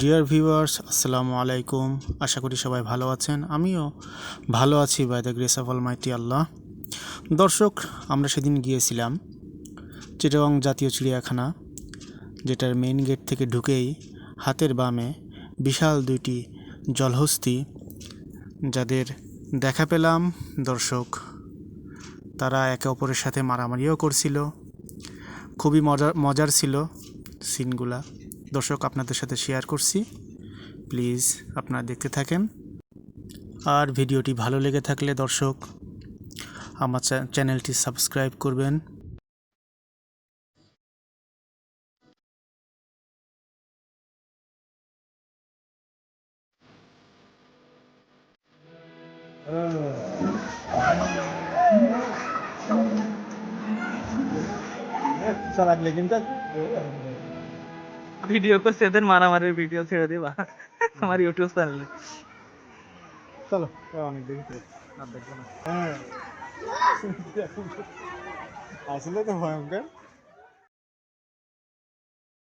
Dear viewers আসসালামু আলাইকুম। আশা করি সবাই ভালো আছেন। আমিও ভালো আছি by the grace of all almighty Allah দর্শক, আমরা সেদিন গিয়েছিলাম চিটাগং জাতীয় চিড়িয়াখানা, যেটার মেইন গেট থেকে ঢুকেই হাতের বামে বিশাল দুইটি জলহস্তি, যাদের দেখা পেলাম। দর্শক, তারা একে অপরের সাথে মারামারিও করছিল। খুবই মজার মজার ছিল সিনগুলা। দর্শক, আপনাদের সাথে শেয়ার করছি। প্লিজ আপনারা দেখতে থাকেন। আর ভিডিওটি ভালো লেগে থাকলে দর্শক, আমার চ্যা- চ্যানেলটি সাবস্ক্রাইব করবেন। চালাক লেকিন ভিডিও को সেদিন মারামারির ভিডিও ছেড়ে দিবা। আমার ইউটিউব চ্যানেলে চলো অনেক দেখি আর দেখব না। হ্যাঁ। আসলে তো ভয়ঙ্কর।